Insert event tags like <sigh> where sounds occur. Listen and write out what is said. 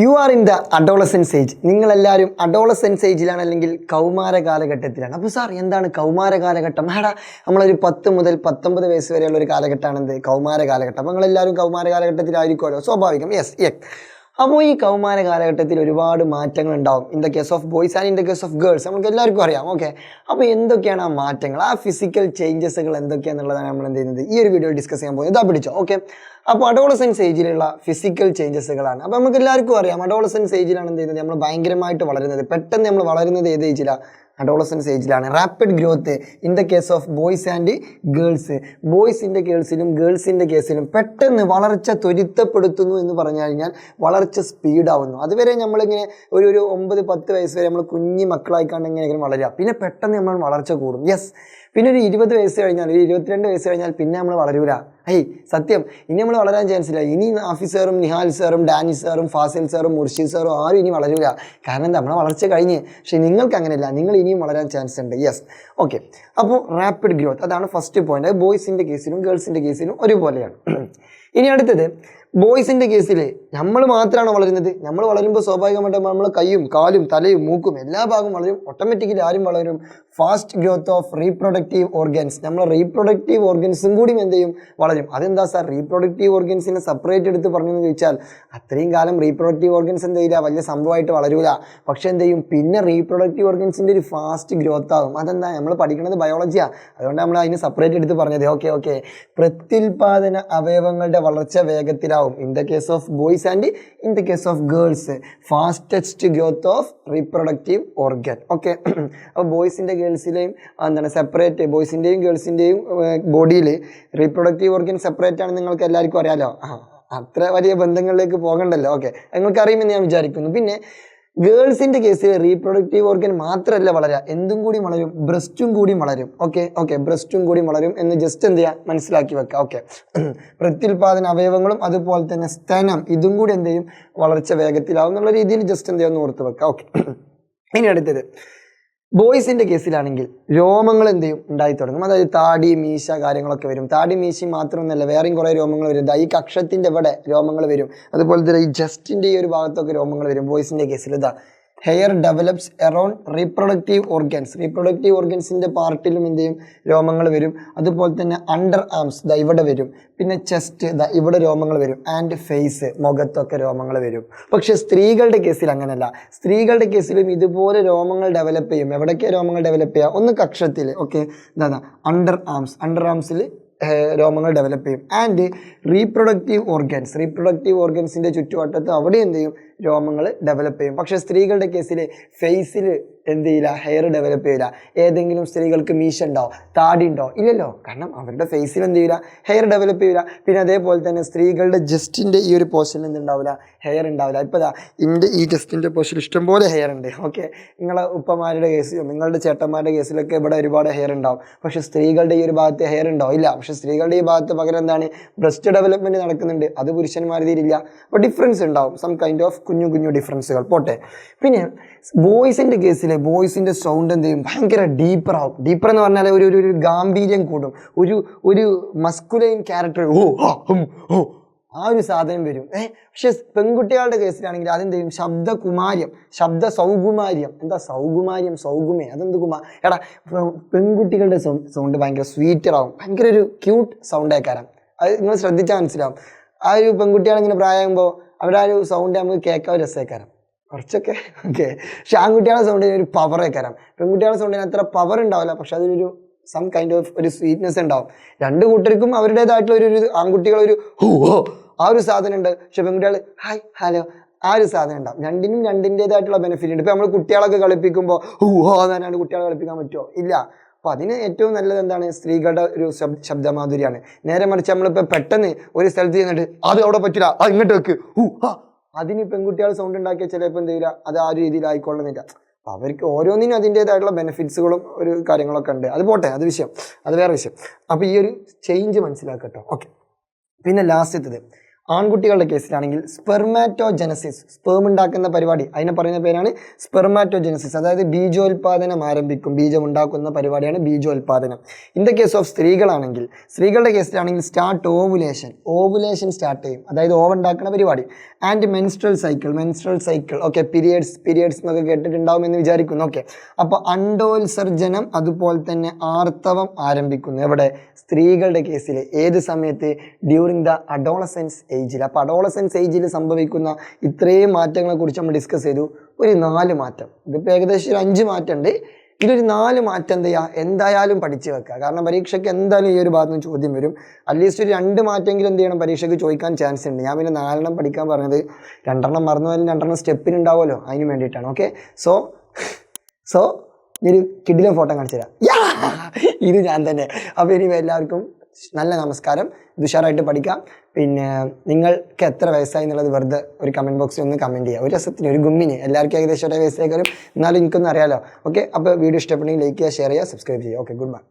You are in the adolescence age നിങ്ങളെല്ലാവരും adolescence ഏജിലാണ് അല്ലെങ്കിൽ കൗമാര കാലഘട്ടത്തിലാണ്. അപ്പോൾ സാർ എന്താണ് കൗമാര കാലഘട്ടം? ആടാ നമ്മളൊരു പത്ത് മുതൽ പത്തൊമ്പത് വയസ്സ് വരെയുള്ള ഒരു കാലഘട്ടമാണ് എന്ത്? കൗമാര കാലഘട്ടം. നിങ്ങളെല്ലാവരും കൗമാര കാലഘട്ടത്തിലായിരിക്കുമല്ലോ? സ്വാഭാവികം. യെസ് യെസ് അപ്പോൾ ഈ കൗമാര കാലഘട്ടത്തിൽ ഒരുപാട് മാറ്റങ്ങൾ ഉണ്ടാവും in the case of boys and in the case of girls നമുക്ക് എല്ലാവർക്കും അറിയാം. ഓക്കെ അപ്പോൾ എന്തൊക്കെയാണ് ആ മാറ്റങ്ങൾ? ആ ഫിസിക്കൽ ചേഞ്ചസുകൾ എന്തൊക്കെയാണെന്നുള്ളതാണ് നമ്മൾ എന്ത് ചെയ്യുന്നത്? ഈ ഒരു വീഡിയോ ഡിസ്കസ് ചെയ്യാൻ പോകുന്നത്. ഇതാ പിടിച്ചോ. ഓക്കെ അപ്പോൾ അഡോളസെൻസ് ഏജിലുള്ള ഫിസിക്കൽ ചേഞ്ചസുകളാണ് അപ്പോൾ നമുക്ക് എല്ലാവർക്കും അറിയാം. അഡോളസെൻസ് ഏജിലാണ് എന്ത് ചെയ്യുന്നത്? നമ്മൾ ഭയങ്കരമായിട്ട് വളരുന്നത്. പെട്ടെന്ന് നമ്മൾ വളരുന്നത് ഏത് ഏജിലാണ് adolescence ഏജിലാണ് rapid growth in the case of boys and girls ബോയ്സിന്റെ കേൾസിലും ഗേൾസിന്റെ കേസിലും പെട്ടെന്ന് വളർച്ച ത്വരിതപ്പെടുത്തുന്നു എന്ന് പറഞ്ഞു കഴിഞ്ഞാൽ വളർച്ച സ്പീഡാവുന്നു അതുവരെ നമ്മളിങ്ങനെ ഒരു ഒരു ഒമ്പത് പത്ത് വയസ്സ് വരെ നമ്മൾ കുഞ്ഞു മക്കളായിക്കാണ്ട് കണ്ട് ഇങ്ങനെ വളരുക. പിന്നെ പെട്ടെന്ന് നമ്മൾ വളർച്ച കൂടും. യെസ് പിന്നെ ഒരു ഇരുപത് വയസ്സ് കഴിഞ്ഞാൽ ഒരു ഇരുപത്തിരണ്ട് വയസ്സ് കഴിഞ്ഞാൽ പിന്നെ നമ്മൾ വളരൂല. ഹേയ് സത്യം. ഇനി നമ്മൾ വളരാൻ ചാൻസ് ഇല്ല. ഇനി ആഫീസറും സാറും നിഹാൽ സാറും ഡാനി സാറും ഫാസിൽ സാറും മുർഷിദ് സാറും ആരും ഇനി വളരൂല. കാരണം എന്താ നമ്മളെ വളർച്ച കഴിഞ്ഞ്. പക്ഷേ നിങ്ങൾക്ക് അങ്ങനെയല്ല. നിങ്ങൾ ഇനിയും വളരാൻ ചാൻസ് ഉണ്ട്. യെസ് ഓക്കെ അപ്പോൾ റാപ്പിഡ് ഗ്രോത്ത് അതാണ് ഫസ്റ്റ് പോയിന്റ് ബോയ്സിന്റെ കേസിലും ഗേൾസിന്റെ കേസിലും ഒരുപോലെയാണ്. <clears throat> ഇനി അടുത്തത് ബോയ്സിന്റെ കേസിൽ നമ്മൾ മാത്രമാണ് വളരുന്നത്? നമ്മൾ വളരുമ്പോൾ സ്വാഭാവികമായിട്ട് നമ്മൾ കൈയും കാലും തലയും മൂക്കും എല്ലാ ഭാഗവും വളരും. ഓട്ടോമാറ്റിക്കലി ആരും വളരും. Fast growth of reproductive organs നമ്മൾ റീപ്രൊഡക്റ്റീവ് ഓർഗൻസും കൂടി എന്ത് ചെയ്യും? വളരും. അതെന്താ സാർ റീപ്രൊഡക്റ്റീവ് ഓർഗൻസിനെ സെപ്പറേറ്റ് എടുത്ത് പറഞ്ഞെന്ന് ചോദിച്ചാൽ അത്രയും കാലം റീപ്രൊഡക്റ്റീവ് ഓർഗൻസ് എന്ത് ചെയ്യില്ല? വലിയ സംഭവമായിട്ട് വളരൂല. പക്ഷേ എന്ത് ചെയ്യും? പിന്നെ റീപ്രൊഡക്റ്റീവ് ഓർഗൻസിന്റെ ഒരു ഫാസ്റ്റ് ഗ്രോത്ത് ആകും. അതെന്താ? നമ്മൾ പഠിക്കുന്നത് ബയോളജിയാണ് അതുകൊണ്ട് നമ്മൾ അതിന് സെപ്പറേറ്റ് എടുത്ത് പറഞ്ഞത്. ഓക്കെ ഓക്കെ പ്രത്യുൽപാദന അവയവങ്ങളുടെ വളർച്ച വേഗത്തിലാവും. In the case of boys and in the case of girls fastest growth of reproductive organ okay അപ്പോൾ ബോയ്സിന്റെ ഗേൾസിലെയും എന്താണ് സെപ്പറേറ്റ് ബോയ്സിന്റെയും ഗേൾസിന്റെയും ബോഡിയിൽ റീപ്രൊഡക്റ്റീവ് ഓർഗൻ സെപ്പറേറ്റ് ആണെന്ന് നിങ്ങൾക്ക് എല്ലാവർക്കും അറിയാലോ? ആ അത്ര വലിയ ബന്ധങ്ങളിലേക്ക് പോകണ്ടല്ലോ. ഓക്കെ നിങ്ങൾക്ക് അറിയുമെന്ന് ഞാൻ വിചാരിക്കുന്നു. പിന്നെ ഗേൾസിന്റെ കേസിൽ റീപ്രൊഡക്റ്റീവ് ഓർഗൻ മാത്രമല്ല വളരുക എന്തും കൂടി വളരും ബ്രസ്റ്റും കൂടി വളരും. ഓക്കെ ഓക്കെ ബ്രസ്റ്റും കൂടി വളരും എന്ന് ജസ്റ്റ് എന്ത് ചെയ്യുക മനസ്സിലാക്കി വെക്കുക ഓക്കെ <clears throat> പ്രത്യുൽപാദന അവയവങ്ങളും അതുപോലെ തന്നെ സ്തനം ഇതും കൂടി എന്ത് ചെയ്യും? വളർച്ച വേഗത്തിലാവും എന്നുള്ള രീതിയിൽ ജസ്റ്റ് എന്ത് ചെയ്യാമെന്ന് ഓർത്ത് വെക്കുക ഓക്കെ <clears throat> ഇനി അടുത്തത്. ബോയ്സിന്റെ കേസിലാണെങ്കിൽ രോമങ്ങൾ എന്ത് ചെയ്യും? ഉണ്ടായി തുടങ്ങും. അതായത് താടി മീശ കാര്യങ്ങളൊക്കെ വരും. താടി മീശ മാത്രമൊന്നുമല്ല വേറെയും കുറേ രോമങ്ങൾ വരും. ഈ കക്ഷത്തിന്റെ ഇവിടെ രോമങ്ങൾ വരും. അതുപോലെ തന്നെ ഈ ജസ്റ്റിന്റെ ഈ ഒരു ഭാഗത്തൊക്കെ രോമങ്ങൾ വരും. ബോയ്സിന്റെ കേസിൽ. ഇതാ hair develops around reproductive organs reproductive ഓർഗൻസിന്റെ പാർട്ടിലും എന്ത് ചെയ്യും? രോമങ്ങൾ വരും. അതുപോലെ തന്നെ അണ്ടർ ആംസ് ദ ഇവിടെ വരും. പിന്നെ ചെസ്റ്റ് ദ ഇവിടെ രോമങ്ങൾ വരും. ആൻഡ് ഫേസ് മുഖത്തൊക്കെ രോമങ്ങൾ വരും. പക്ഷെ സ്ത്രീകളുടെ കേസിൽ അങ്ങനെയല്ല സ്ത്രീകളുടെ കേസിലും ഇതുപോലെ രോമങ്ങൾ ഡെവലപ്പ് ചെയ്യും. എവിടെയൊക്കെ രോമങ്ങൾ ഡെവലപ്പ് ചെയ്യുക? ഒന്ന് കക്ഷത്തിൽ ഓക്കെ എന്താ അണ്ടർ ആംസ് അണ്ടർ ആംസിൽ രോമങ്ങൾ ഡെവലപ്പ് ചെയ്യും. ആൻഡ് റീപ്രൊഡക്റ്റീവ് ഓർഗൻസ് റീപ്രൊഡക്റ്റീവ് ഓർഗൻസിന്റെ ചുറ്റുവട്ടത്ത് അവിടെ എന്ത് ചെയ്യും? രോമങ്ങൾ ഡെവലപ്പ് ചെയ്യും. പക്ഷേ സ്ത്രീകളുടെ കേസിൽ ഫേസിൽ എന്ത് ചെയ്യില്ല? ഹെയർ ഡെവലപ്പ് ചെയ്യില്ല. ഏതെങ്കിലും സ്ത്രീകൾക്ക് മീശ ഉണ്ടോ? താടി ഇല്ലല്ലോ. കാരണം അവരുടെ ഫേസിൽ എന്ത് ചെയ്യില്ല ഹെയർ ഡെവലപ്പ് ചെയ്യില്ല പിന്നെ അതേപോലെ തന്നെ സ്ത്രീകളുടെ ജസ്റ്റിന്റെ ഈ ഒരു പോർഷനിൽ എന്തുണ്ടാവില്ല ഹെയർ ഉണ്ടാവില്ല ഇപ്പോൾ ഇതാ ഇന്റെ ഈ ജസ്റ്റിന്റെ പോർഷനിൽ ഇഷ്ടംപോലെ ഹെയർ ഉണ്ട്. ഓക്കെ നിങ്ങളെ ഉപ്പമാരുടെ കേസിലും നിങ്ങളുടെ ചേട്ടന്മാരുടെ കേസിലൊക്കെ ഇവിടെ ഒരുപാട് ഹെയർ ഉണ്ടാവും. പക്ഷേ സ്ത്രീകളുടെ ഈ ഒരു ഭാഗത്ത് ഹെയർ ഉണ്ടോ? ഇല്ല. പക്ഷേ സ്ത്രീകളുടെ ഈ ഭാഗത്ത് പകരം എന്താണ്? ബ്രസ്റ്റ് ഡെവലപ്മെന്റ് നടക്കുന്നുണ്ട്. അത് പുരുഷന്മാരിതിലില്ല അപ്പോൾ ഡിഫറൻസ് ഉണ്ടാവും. സം കൈൻഡ് ഓഫ് കുഞ്ഞു കുഞ്ഞു ഡിഫറൻസുകൾ പോട്ടെ. പിന്നെ ബോയ്സിന്റെ കേസിൽ ബോയ്സിന്റെ സൗണ്ട് എന്ത് ചെയ്യും? ഭയങ്കര ഡീപ്പറാവും ഡീപ്പർ എന്ന് പറഞ്ഞാൽ ഒരു ഒരു- ഗാംഭീര്യം കൂടും. ഒരു ഒരു മസ്കുലൈൻ ക്യാരക്ടർ ഓ ഓ ആ ഒരു സാധനം വരും. ഏഹ് പക്ഷെ പെൺകുട്ടികളുടെ കേസിലാണെങ്കിൽ അതെന്ത് ചെയ്യും? ശബ്ദകുമാര്യം. ശബ്ദ സൗകുമാര്യം. എന്താ സൗകുമാര്യം? സൗകുമേ അതെന്ത് കുമാർ എടാ പെൺകുട്ടികളുടെ സൗണ്ട് ഭയങ്കര സ്വീറ്റർ ആവും. ഭയങ്കര ഒരു ക്യൂട്ട് സൗണ്ട് ആക്കാരം അത് നിങ്ങൾ ശ്രദ്ധിച്ചാൽ മനസ്സിലാവും. ആ ഒരു പെൺകുട്ടികളിങ്ങനെ പ്രായമാകുമ്പോൾ അവരുടെ ആ ഒരു സൗണ്ട് നമുക്ക് കേൾക്കാൻ രസേക്കാരം. കുറച്ചൊക്കെ ഓക്കെ പക്ഷെ ആൺകുട്ടികളുടെ സൗണ്ടിന് ഒരു പവർ കരം പെൺകുട്ടികളുടെ സൗണ്ടിന് അത്ര പവർ ഉണ്ടാവില്ല. പക്ഷെ അതിനൊരു സം കൈൻഡ് ഓഫ് ഒരു സ്വീറ്റ്നെസ് ഉണ്ടാവും. രണ്ട് കൂട്ടർക്കും അവരുടേതായിട്ടുള്ള ഒരു ആൺകുട്ടികളൊരു ഒരു ഹൂ ആ ഒരു സാധനം ഉണ്ട് പക്ഷെ പെൺകുട്ടികൾ ഹായ് ഹലോ ആ ഒരു സാധനം ഉണ്ടാവും. രണ്ടിനും രണ്ടിന്റെതായിട്ടുള്ള ബെനിഫിറ്റ് ഉണ്ട്. ഇപ്പം നമ്മൾ കുട്ടികളൊക്കെ കളിപ്പിക്കുമ്പോൾ ഹൂ എന്ന് എന്നാണ് കുട്ടികളെ കളിപ്പിക്കാൻ പറ്റുമോ ഇല്ല. അപ്പോൾ അതിന് ഏറ്റവും നല്ലത് എന്താണ്? സ്ത്രീകളുടെ ഒരു ശബ്ദമാധുരിയാണ്. നേരെ മറിച്ച് നമ്മളിപ്പോൾ പെട്ടെന്ന് ഒരു സ്ഥലത്ത് ചെന്നിട്ട് അത് അവിടെ പറ്റില്ല ആ ഇങ്ങോട്ട് വെക്ക്. ഹൂ ആ അതിന് പെൺകുട്ടികൾ സൗണ്ട് ഉണ്ടാക്കിയാൽ ചിലപ്പോൾ എന്ത് ചെയ്യില്ല അത് ആ രീതിയിൽ ആയിക്കൊള്ളുന്നില്ല അപ്പോൾ അവർക്ക് ഓരോന്നിനും അതിന്റേതായിട്ടുള്ള ബെനിഫിറ്റ്സുകളും ഒരു കാര്യങ്ങളൊക്കെ ഉണ്ട്. അത് പോട്ടെ അത് വിഷയം. അത് വേറെ വിഷയം. അപ്പോൾ ഈ ഒരു ചേഞ്ച് മനസ്സിലാക്കട്ടോ ഓക്കെ പിന്നെ ലാസ്റ്റത്തത് ആൺകുട്ടികളുടെ കേസിലാണെങ്കിൽ സ്പെർമാറ്റോജനസിസ് സ്പേം ഉണ്ടാക്കുന്ന പരിപാടി അതിനെ പറയുന്ന പേരാണ് സ്പെർമാറ്റോജനസിസ് അതായത് ബീജോൽപാദനം ആരംഭിക്കും ബീജം ഉണ്ടാക്കുന്ന പരിപാടിയാണ് ബീജോൽപാദനം. ഇൻ ദ കേസ് ഓഫ് സ്ത്രീകളാണെങ്കിൽ സ്ത്രീകളുടെ കേസിലാണെങ്കിൽ സ്റ്റാർട്ട് ഓവുലേഷൻ ഓവുലേഷൻ സ്റ്റാർട്ട് ചെയ്യും. അതായത് ഓവ് ഉണ്ടാക്കുന്ന പരിപാടി. And menstrual cycle menstrual cycle okay periods periods എന്നൊക്കെ കേട്ടിട്ടുണ്ടാവും എന്ന് വിചാരിക്കുന്നു. ഓക്കെ അപ്പോൾ അണ്ടോത്സർജനം അതുപോലെ തന്നെ ആർത്തവം ആരംഭിക്കുന്നു. എവിടെ? സ്ത്രീകളുടെ കേസിൽ ഏത് സമയത്ത്? ഡ്യൂറിങ് ദ അഡോളസെൻസ് ഏജിൽ അപ്പോൾ അഡോളസെൻസ് ഏജിൽ സംഭവിക്കുന്ന ഇത്രയും മാറ്റങ്ങളെക്കുറിച്ച് നമ്മൾ ഡിസ്കസ് ചെയ്തു. ഒരു നാല് മാറ്റം. ഇതിപ്പോൾ ഏകദേശം ഒരു അഞ്ച് മാറ്റമുണ്ട്. ഇതിലൊരു നാല് മാറ്റം എന്ത് ചെയ്യുക എന്തായാലും പഠിച്ചു വെക്കുക. കാരണം പരീക്ഷയ്ക്ക് എന്തായാലും ഈ ഒരു ഭാഗത്ത് നിന്ന് ചോദ്യം വരും. അറ്റ്ലീസ്റ്റ് ഒരു രണ്ട് മാറ്റമെങ്കിലും എന്ത് ചെയ്യണം? പരീക്ഷയ്ക്ക് ചോദിക്കാൻ ചാൻസ് ഉണ്ട്. ഞാൻ പിന്നെ നാലെണ്ണം പഠിക്കാൻ പറഞ്ഞത് രണ്ടെണ്ണം മറന്നു പോയാലും രണ്ടെണ്ണം സ്റ്റെപ്പിന് ഉണ്ടാവുമല്ലോ. അതിന് വേണ്ടിയിട്ടാണ്. ഓക്കെ സോ സോ ഒരു കിഡിലെ ഫോട്ടോ കാണിച്ചു തരാം! ഇത് ഞാൻ തന്നെ. അപ്പോൾ ഇനി എല്ലാവർക്കും നല്ല നമസ്കാരം. ഉഷാറായിട്ട് പഠിക്കാം. പിന്നെ നിങ്ങൾക്ക് എത്ര വയസ്സായി എന്നുള്ളത് വെറുതെ ഒരു കമന്റ് ബോക്സിൽ ഒന്ന് കമന്റ് ചെയ്യുക. ഒരു രസത്തിന് ഒരു ഗുമ്മിന് എല്ലാവർക്കും ഏകദേശം ഒരേ വയസ്സിലേക്ക് വരും എന്നാലും എനിക്കൊന്നും അറിയാലോ. ഓക്കെ അപ്പോൾ വീഡിയോ ഇഷ്ടപ്പെട്ടെങ്കിൽ ലൈക്ക് ചെയ്യുക ഷെയർ ചെയ്യുക സബ്സ്ക്രൈബ് ചെയ്യുക. Okay good bye